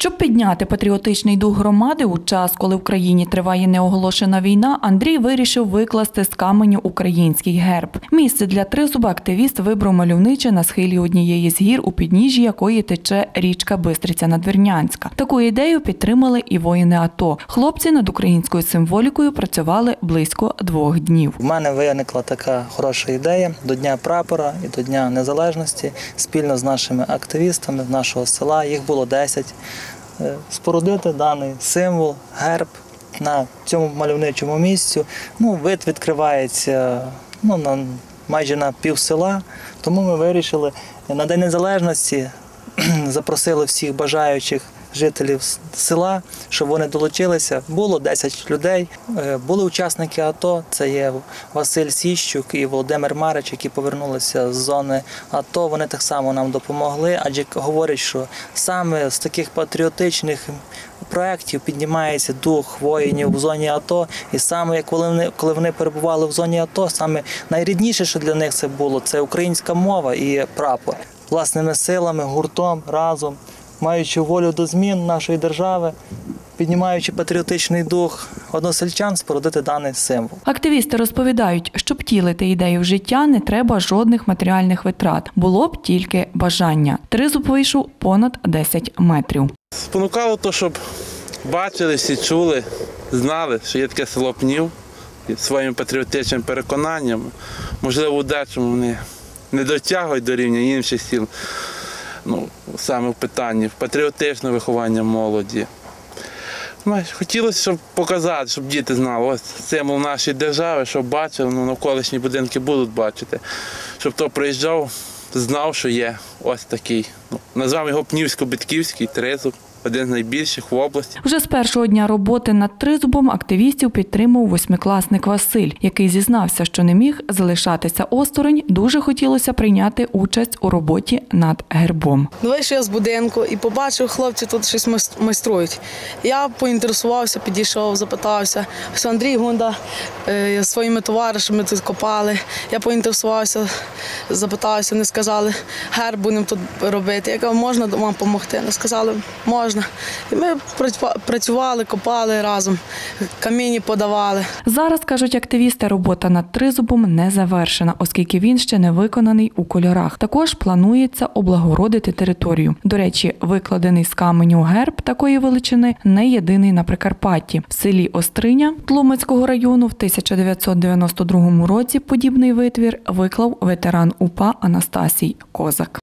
Щоб підняти патріотичний дух громади у час, коли в країні триває неоголошена війна, Андрій вирішив викласти з каменю український герб. Місце для тризуба активіст вибрав мальовниче на схилі однієї з гір, у підніжжі якої тече річка Бистриця Надвірнянська. Таку ідею підтримали і воїни АТО. Хлопці над українською символікою працювали близько двох днів. У мене виникла така хороша ідея до Дня прапора і до Дня Незалежності спільно з нашими активістами нашого села, їх було 10, е, спорудити даний символ, герб на цьому мальовничому місцю. Ну, вид відкривається ну, на, майже на пів села, тому ми вирішили на День Незалежності запросили всіх бажаючих жителів села, щоб вони долучилися. Було 10 людей. Е, Були учасники АТО. Це є Василь Сіщук і Володимир Марич, які повернулися з зони АТО. Вони так само нам допомогли, адже говорять, що саме з таких патріотичних проєктів піднімається дух воїнів в зоні АТО. І саме як вони, коли вони перебували в зоні АТО, саме найрідніше, що для них це було, це українська мова і прапор. Власними силами, гуртом, разом, маючи волю до змін нашої держави, піднімаючи патріотичний дух односельчан, спорудити даний символ. Активісти розповідають, щоб втілити ідею в життя, не треба жодних матеріальних витрат. Було б тільки бажання. Тризуб вийшов понад 10 метрів. Спонукало то, щоб бачили, всі чули, знали, що є таке село Пнів і своїм патріотичним переконанням. Можливо, у дечому вони не дотягують до рівня інших сіл. Ну, саме в питанні патріотичного виховання молоді. Хотілося, щоб показати, щоб діти знали, ось символ нашої держави, щоб бачили, ну, навколишні будинки будуть бачити, щоб хто приїжджав, знав, що є ось такий. Ну, назвав його Пнівсько-Битківський тризуб, один з найбільших в області. Вже з першого дня роботи над тризубом активістів підтримав восьмикласник Василь, який зізнався, що не міг залишатися осторонь. Дуже хотілося прийняти участь у роботі над гербом. Вийшов я з будинку і побачив, хлопці тут щось майс- майструють. Я поінтересувався, підійшов, запитався. Ось Андрій Гунда е, своїми товаришами тут копали. Я поінтересувався, запитався, вони сказали, герб будемо тут робити. Я кажу, можна вам допомогти? Вони сказали, можна. І ми працюва- працювали, копали разом, камінні подавали. Зараз кажуть активісти, робота над тризубом не завершена, оскільки він ще не виконаний у кольорах. Також планується облагородити територію. До речі, викладений з каменю герб такої величини не єдиний на Прикарпатті. В селі Остриня Тлумацького району в 1992 році подібний витвір виклав ветеран УПА Анастасій Козак.